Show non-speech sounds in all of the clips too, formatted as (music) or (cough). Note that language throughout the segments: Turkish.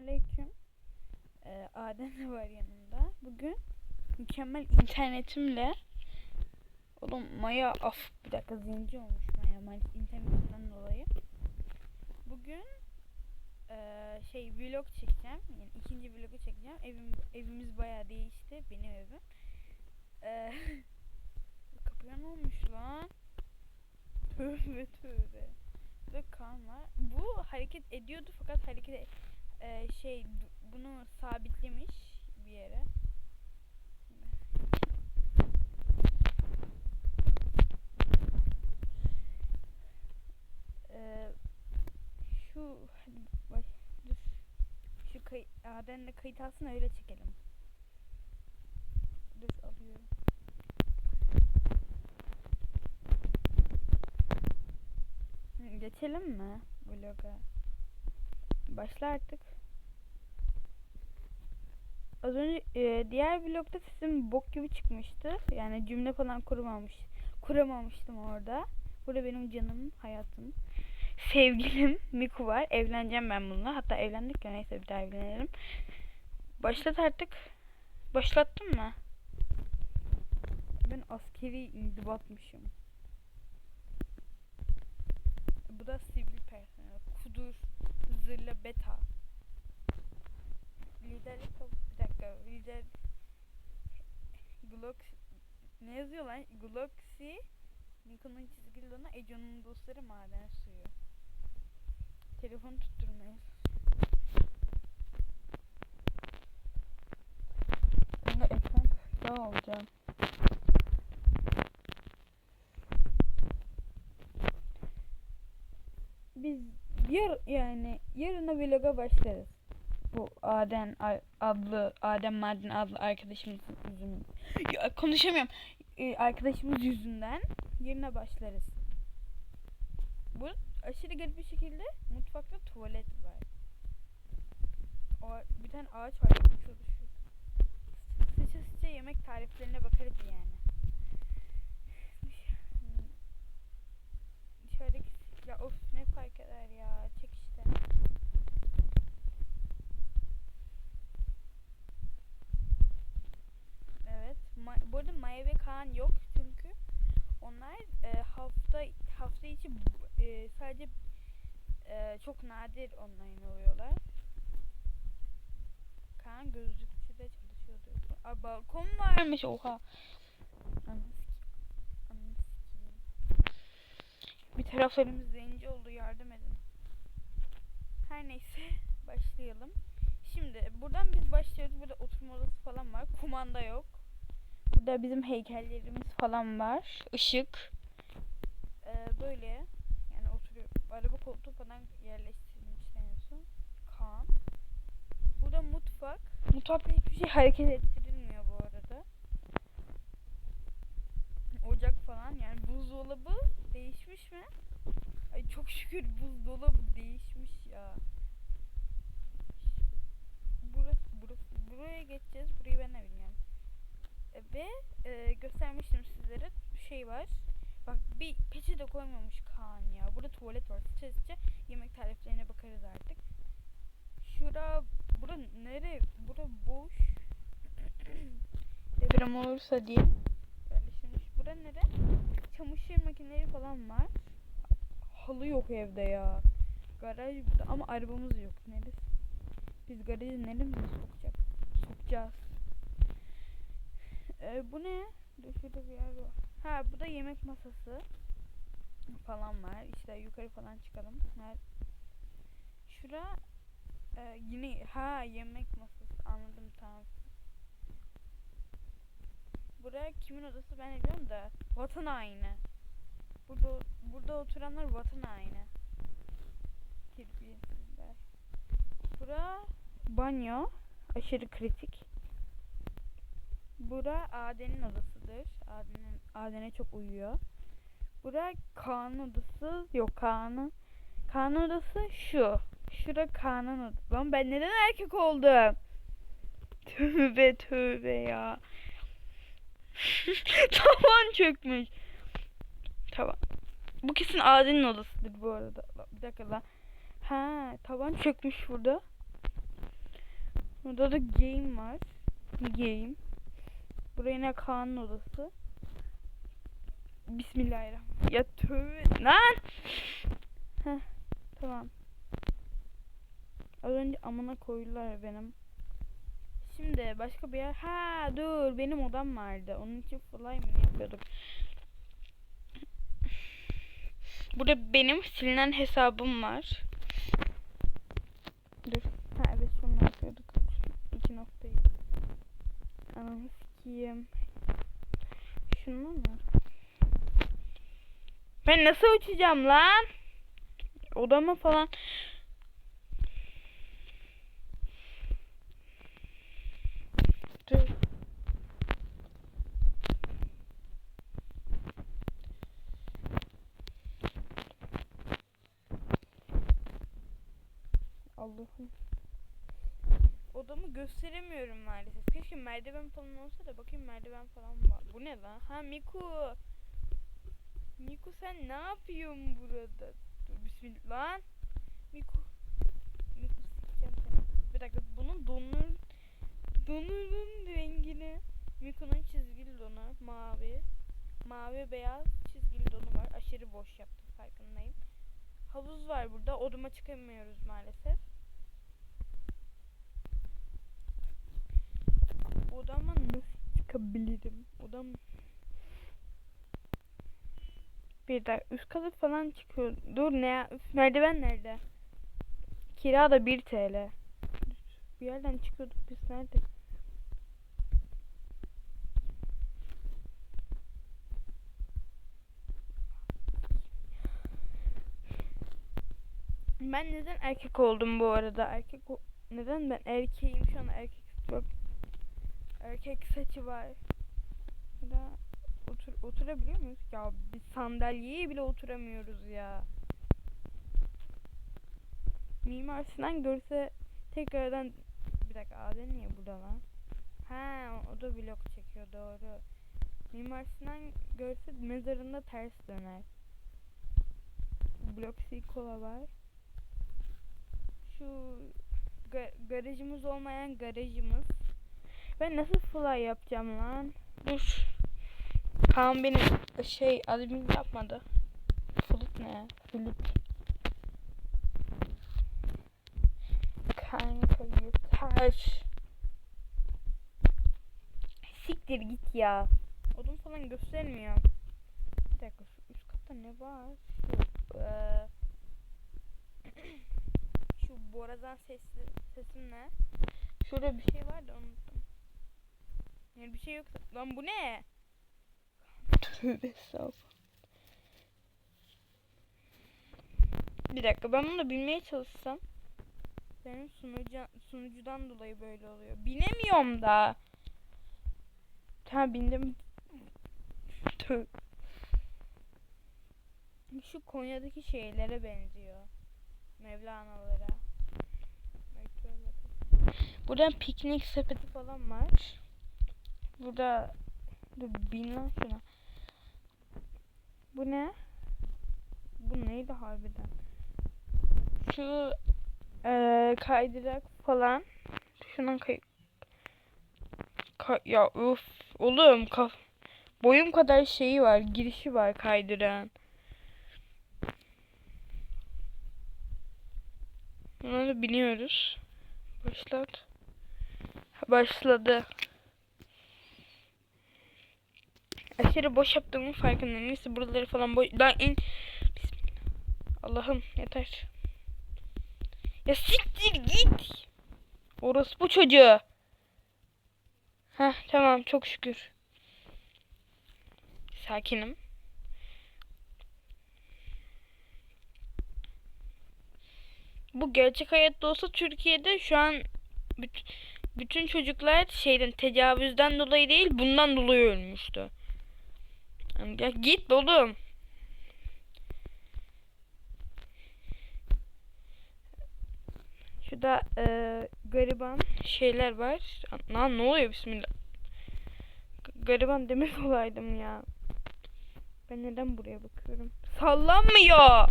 Selamünaleyküm. Ee, Adem de var yanımda. Bugün mükemmel internetimle Oğlum Maya af bir dakika zinci olmuş Maya Maya internetimden dolayı. Bugün eee, şey vlog çekeceğim. Yani ikinci vlogu çekeceğim. Evim evimiz bayağı değişti. Benim evim. Eee (laughs) kapıya ne olmuş lan? Tövbe tövbe. Burada kan var. Bu hareket ediyordu fakat hareket e- şey bunu sabitlemiş bir yere. Ee, şu hadi bak dur. Şu kay Aden'le kayıt alsın öyle çekelim. Dur alıyorum. Geçelim mi vloga? Başla artık. Az önce e, diğer vlogda sesim bok gibi çıkmıştı. Yani cümle falan kuramamış. Kuramamıştım orada. Burada benim canım, hayatım. Sevgilim (laughs) Miku var. Evleneceğim ben bununla. Hatta evlendik ya neyse bir daha evlenelim. Başlat artık. Başlattın mı? Ben askeri inzibatmışım. Bu da sivil personel. Kudur, zırla, beta. Liderlik kabul. Bir dakika. Lider... Glock... Ne yazıyor lan? Gloxy... Nikon'un çizgili donu, Ejo'nun dostları maden suyu. Telefonu tutturmayız. De ekran kaydı olacağım. Biz yar yani yarına vloga başlarız. Bu Adem adlı Adem Maden adlı arkadaşımız yüzünden. Ya, konuşamıyorum. Ee, arkadaşımız yüzünden yarına başlarız. Bu aşırı garip bir şekilde mutfakta tuvalet var. O, bir tane ağaç var. Sıça sıça yemek tariflerine bakarız yani. Dış- Dışarıdaki ya of ne fark eder ya. Çek işte. Evet. Ma bu arada Maya ve Kaan yok çünkü onlar e, hafta hafta içi e, sadece e, çok nadir online oluyorlar. Kaan gözlükçüde çalışıyordu. Aa, balkon varmış oha. Bir taraflarımız zenci oldu yardım edin. Her neyse başlayalım. Şimdi buradan biz başlıyoruz. Burada oturma odası falan var. Kumanda yok. Burada bizim heykellerimiz falan var. Işık. Ee, böyle yani oturuyor. Araba koltuğu falan yerleştirilmiş en son. Kaan. Burada mutfak. Mutfakta hiçbir şey hareket ettirilmiyor bu arada. Ocak falan yani buzdolabı değişmiş mi? Ay çok şükür buzdolabı değişmiş ya. Burası, burası, buraya geçeceğiz. Burayı ben de bilmiyorum. E, Ve e, göstermiştim sizlere şey var. Bak bir peçe de koymamış Kaan ya. Burada tuvalet var. Sıça yemek tariflerine bakarız artık. Şura, bura nere? Bura boş. (clears throat) Deprem olursa diyeyim. Yerleştirmiş. Bura nere? Çamaşır makineleri falan var. Halı yok evde ya. Garaj burada ama arabamız yok. Neresi? Biz garajı neremize sokacak? Sokacağız. Ee, bu ne? Şurada bir yer var. Ha bu da yemek masası falan var. İşte yukarı falan çıkalım. Nerede? Şura e, yine ha yemek masası anladım tamam. Buraya kimin odası ben biliyorum da vatan haini. Burada burada oturanlar vatan haini. Terbiyesizler. Bura banyo. Aşırı kritik. Bura Aden'in odasıdır. Aden'in Aden'e çok uyuyor. Bura Kaan'ın odası. Yok Kaan'ın. Kaan'ın odası şu. Şura Kaan'ın odası. Lan ben neden erkek oldum? Tövbe tövbe ya. (laughs) Tavan çökmüş. Tavan. Bu kesin Aden'in odasıdır bu arada. Bir dakika lan. Ha, tavan çökmüş burada. Burada da game var. Game. Buraya ne Kaan'ın odası. Bismillahirrahmanirrahim. Ya tövbe. Lan! Heh, tamam. Az önce amına koydular benim. Şimdi başka bir yer. Ha dur benim odam vardı. Onun için fly mı yapıyorduk? Burada benim silinen hesabım var. Dur. Ha evet şunu yapıyorduk. İki noktayı. Sikeyim. Şunu mu? Ben nasıl uçacağım lan? Odama falan. Dur. Allah'ım. Gösteremiyorum maalesef. Keşke merdiven falan olsa da bakayım merdiven falan var. Bu ne lan? Ha Miku. Miku sen ne yapıyorsun burada? Dur bismillah. Lan. Miku. Miku sikeceğim seni. Bir dakika bunun donur donurun rengini. Miku'nun çizgili donu mavi. Mavi beyaz çizgili donu var. Aşırı boş yaptım farkındayım. Havuz var burada. Odama çıkamıyoruz maalesef. Odama nasıl çıkabilirim? Odam bir dakika üst katı falan çıkıyor. Dur ne ya? Üf, merdiven nerede? Kira da 1 TL. Bir yerden çıkıyorduk biz nerede? Ben neden erkek oldum bu arada? Erkek neden ben erkeğim şu an erkek bak erkek saçı var. Ya da otur oturabiliyor muyuz? Ya bir sandalyeye bile oturamıyoruz ya. Mimar Sinan görse tekrardan bir dakika Adem niye burada lan? Ha o da vlog çekiyor doğru. Mimar Sinan görse mezarında ters döner. Blok C kola var. Şu ga- garajımız olmayan garajımız. Ben nasıl fly yapacağım lan? Dur. Kaan benim şey admin yapmadı. Flut ne ya? Flut. Kanka yeter. Siktir git ya. Odun falan göstermiyor. Bir dakika şu üst katta ne var? Şu eee, (clears throat) şu borazan sesli sesim ne? Şurada bir şey var da unuttum. Yani bir şey yok. Lan bu ne? Tövbe estağfurullah. Bir dakika ben bunu da bilmeye çalışsam. Benim sunucu, sunucudan dolayı böyle oluyor. Binemiyorum da. Ha bindim. (laughs) Tüh. Şu Konya'daki şeylere benziyor. Mevlana'lara. Tövbe tövbe. Buradan piknik sepeti falan var. Burada dur bin lan şuna. Bu ne? Bu neydi harbiden? Şu eee kaydırak falan. Şundan kay Ka- ya üf oğlum ka boyum kadar şeyi var girişi var kaydıran. Bunları biliyoruz. Başlat. Başladı. Aşırı boş yaptığımın farkındayım. Neyse buraları falan boş... İn... Bismillah. Allah'ım yeter. Ya siktir git. Orası bu çocuğu. Heh tamam çok şükür. Sakinim. Bu gerçek hayatta olsa Türkiye'de şu an büt- bütün çocuklar şeyden tecavüzden dolayı değil bundan dolayı ölmüştü. Ya git oğlum. Şurada e, gariban şeyler var. Lan ne oluyor bismillah. Gariban demek olaydım ya. Ben neden buraya bakıyorum? Sallanmıyor.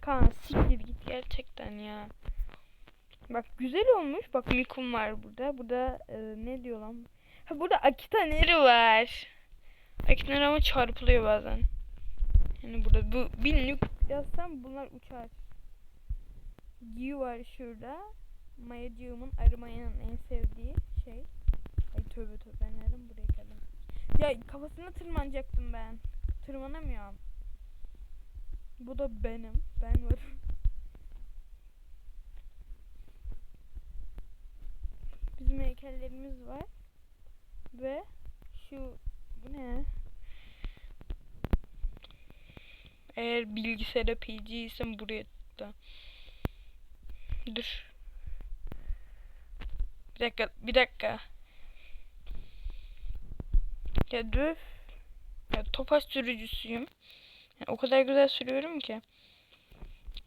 Kaan siktir git gerçekten ya. Bak güzel olmuş. Bak Mikum var burada. Burada e, ne diyor lan? Ha burada Akita Neri var. Akita Neri ama çarpılıyor bazen. Yani burada bu bir nük yazsam bunlar uçar. Giyu var şurada. Mayacığımın arı mayanın en sevdiği şey. Ay tövbe tövbe nereden buraya geldim. Ya kafasına tırmanacaktım ben. Tırmanamıyorum. Bu da benim. Ben varım. Bizim heykellerimiz var. Ve şu bu ne? Eğer bilgisayara PC isem buraya da. Dur. Bir dakika, bir dakika. Ya dur. Ya topaç sürücüsüyüm. Yani o kadar güzel sürüyorum ki.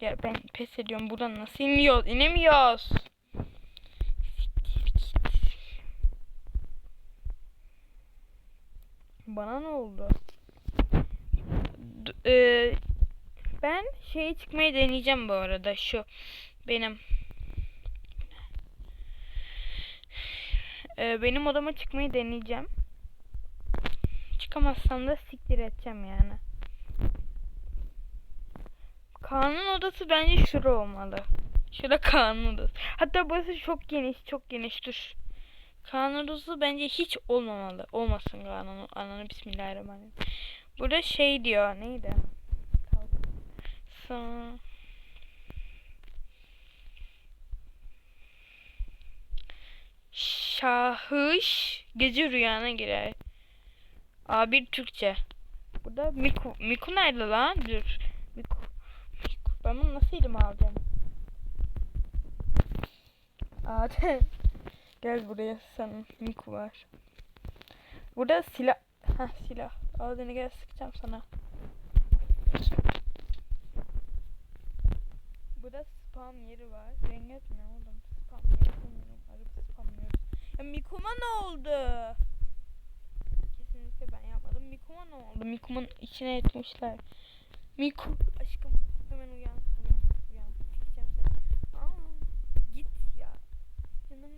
Ya ben pes ediyorum. Buradan nasıl iniyoruz? İnemiyoruz. Siktir git. Bana ne oldu? D- eee, ben şeye çıkmayı deneyeceğim bu arada. Şu benim Eee, benim odama çıkmayı deneyeceğim. Çıkamazsam da siktir edeceğim yani. Kaan'ın odası bence şura olmalı. Şurada Kaan'ın odası. Hatta burası çok geniş, çok geniş. Dur. Odası bence hiç olmamalı. Olmasın Kaan'ın ananı bismillahirrahmanirrahim. Burada şey diyor. Neydi? Kalk. Sa- Şahış gece rüyana girer. A1 Türkçe. Burada Miku. Miku nerede lan? Dur. Miku. Miku. Ben bunu nasıl elime alacağım? Adem. Gel buraya sen Miku var. Burada silah. Heh silah. Ağzını gel sıkacağım sana. Burada spam yeri var. Renget ne oğlum? Spam yeri bilmiyorum. Araba spamlıyoruz. Ya Mikuma ne oldu? Kesinlikle ben yapmadım. Mikuma ne oldu? Mikuma'nın içine etmişler. Miku aşkım hemen uyan. Uyan. Uyan. Sikeceğim seni. Aa, git ya. Canım.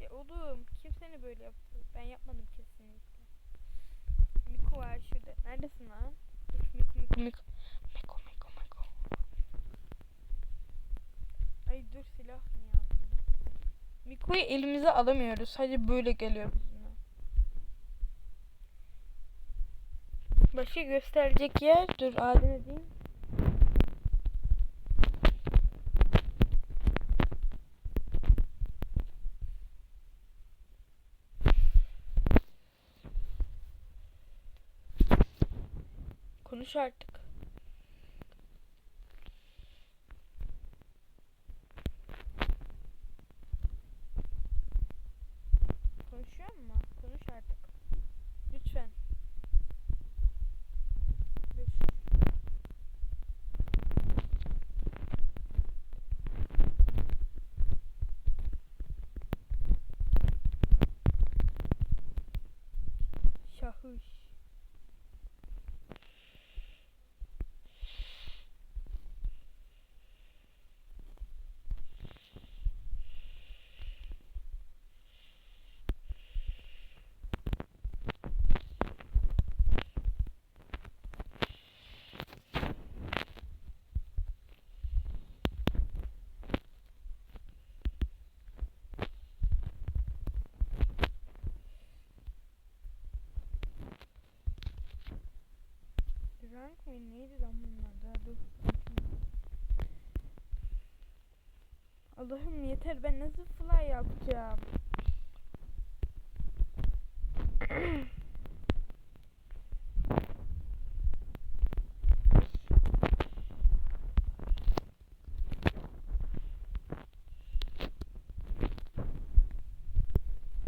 Ya oğlum kim seni böyle yaptı? Ben yapmadım kesinlikle. Miku var şurada. Neredesin lan? Dur Miku Miku Miku. Miku Miku Miku. Ay dur silah niye aldın? Miku'yu elimize alamıyoruz. Sadece böyle geliyor bizimle. Başka gösterecek yer. Dur Adem'e diyeyim. Konuş artık. Konuşuyor mu? Konuş artık. Lütfen. Dur. Şahış. Mı neydi lan bunlar da. Allah'ım yeter ben nasıl fly yapacağım?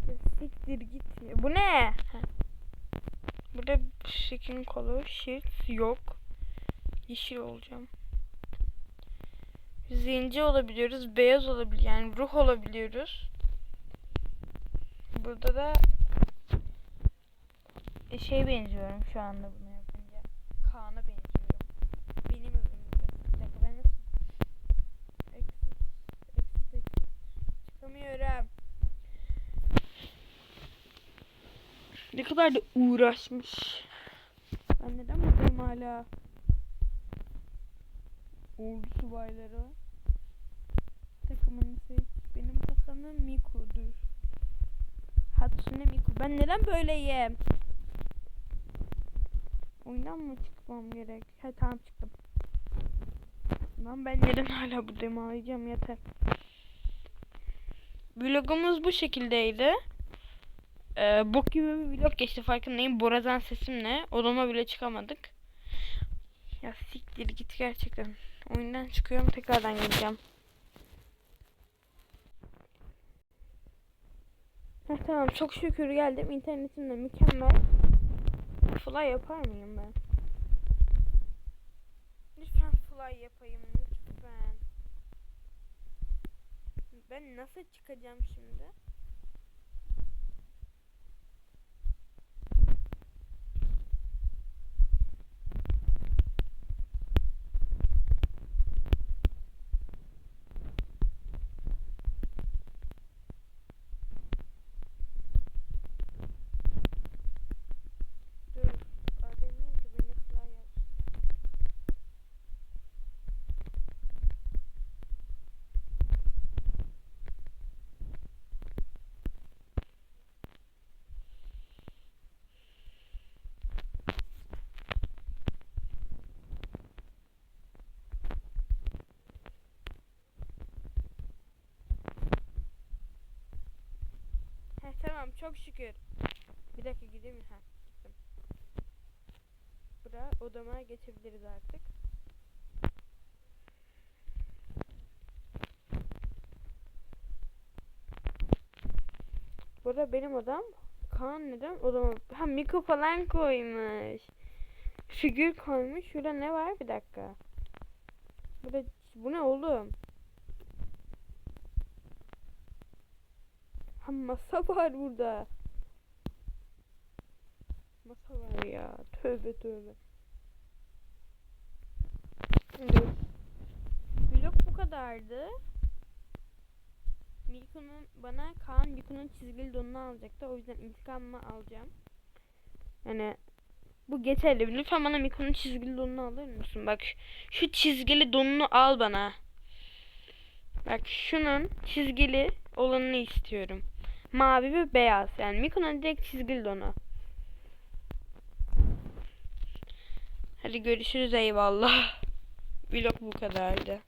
Ya Siktir git ya. Bu ne? Ha. Burada skin kolu, shirt yok. Yeşil olacağım. Zenci olabiliyoruz, beyaz olabilir yani ruh olabiliyoruz. Burada da e, şey benziyorum şu anda bunu yapınca. Kaan'a benziyorum. Benim evimde. Bir dakika ben nasıl? Exit, exit, exit. Çıkamıyorum. Ne kadar da uğraşmış. Ben neden buradayım hala? Ordu subayları. Takımını seç. Benim takımım Miku'dur. Hatsune Miku. Ben neden böyleyim? Oyundan mı çıkmam gerek? Ha tamam çıktım. Lan ben neden hala buradayım ağlayacağım yeter. Vlogumuz bu şekildeydi. Ee, bok gibi bir vlog geçti farkındayım. Borazan sesimle. Odama bile çıkamadık. Ya siktir git gerçekten. Oyundan çıkıyorum tekrardan geleceğim. Heh, tamam çok şükür geldim. İnternetim de mükemmel. Fly yapar mıyım ben? Lütfen fly yapayım lütfen. Ben nasıl çıkacağım şimdi? Dur. Adem diyor ki beni fly yap. Heh, tamam çok şükür. Bir dakika gideyim mi? Ha, gittim. Bura odama geçebiliriz artık. Bura benim odam. Kaan neden odama? Ha Miko falan koymuş. Figür koymuş. Şurada ne var? Bir dakika. Burada bu ne oğlum? Masa var burada. Masa var ya. Tövbe tövbe. Dur. Vlog bu kadardı. Miku'nun bana Kaan Miku'nun çizgili donunu alacaktı. O yüzden intikamımı alacağım. Yani bu geçerli. Lütfen bana Miku'nun çizgili donunu alır mısın? Bak şu çizgili donunu al bana. Bak şunun çizgili olanını istiyorum. Mavi ve beyaz. Yani Miku'nun direkt çizgili donu. Hadi görüşürüz eyvallah. (laughs) Vlog bu kadardı.